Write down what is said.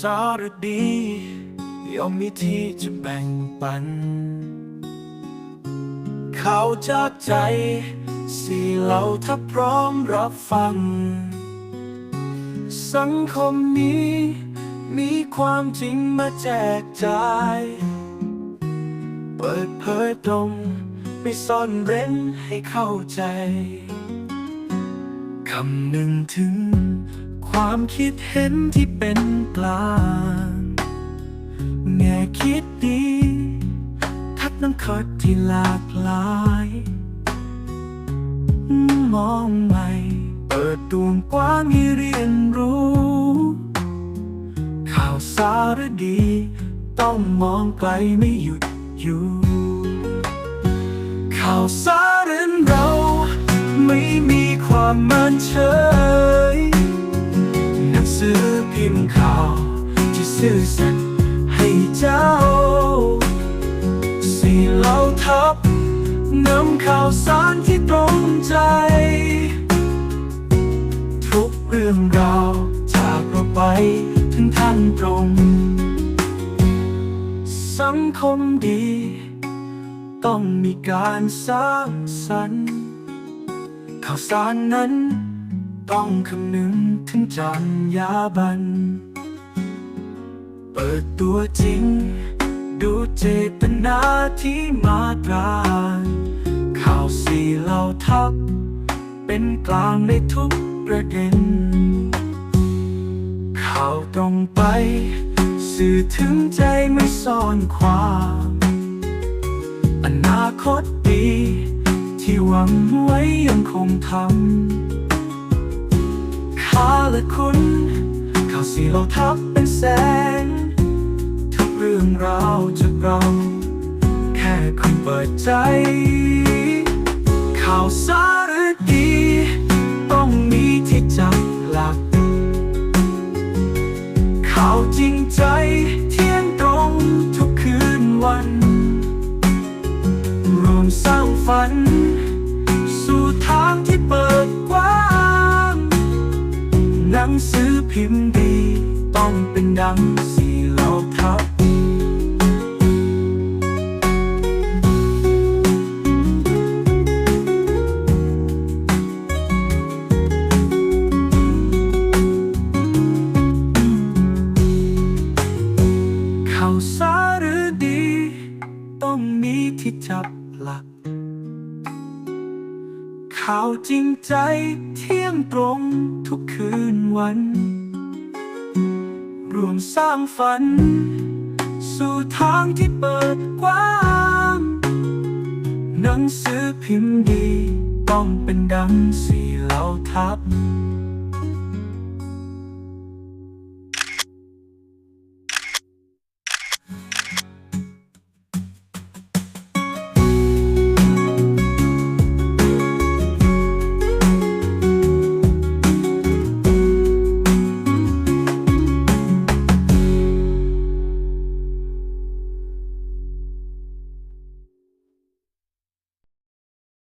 สารดียอมมีที่จะแบ่งปัน เขาจากใจสี่เหล่าถ้าพร้อมรับฟัง สังคมนี้ มีความจริงมาแจกจ่าย เปิดเผยตรงไม่ซ่อนเร้นให้เข้าใจ คำหนึ่งถึง ความคิดเห็นที่เป็นกลางแง่คิดดี ทักน้ำคดที่หลากหลาย มองใหม่ เปิดดวงกว้างให้เรียนรู้ ข่าวสารดี ต้องมองไกลไม่หยุดอยู่ ข่าวสารเราไม่มีความมั่นเฉย ซื่อสัตย์ให้เจ้า สี่เหล่าทัพนำข่าวสารที่ตรงใจ ทุกเรื่องราวจากเราไปถึงท่านตรง สังคมดี ต้องมีการสร้างสรรค์ข่าวสารนั้นต้องคำนึงถึงจรรยาบรรณ เปิดตัวจริง ดูเจตนาที่มาตราข่าวสีเหล่าทัพ เป็นกลางในทุกประเด็น ข่าวตรงไป สื่อถึงใจไม่ซ่อนความอนาคตดี ที่หวังไว้ยังคงทำข้าและคุณข่าวสีเราทับเป็นแสง รื่องราวจากเรา แค่คุณเปิดใจ ข่าวสารดี ต้องมีที่จับหลัก ข่าวจริงใจเที่ยงตรงทุกคืนวัน รวมสร้างฝัน สู่ทางที่เปิดกว้างหนังสือพิมพ์ดี ต้องเป็นดังสีเหล่าทัพ ต้องมีที่จับหลัก ข่าวจริงใจเที่ยงตรงทุกคืนวัน รวมสร้างฝัน สู่ทางที่เปิดกว้าง หนังสือพิมพ์ดี ต้องเป็นดังสีเหล่าทัพ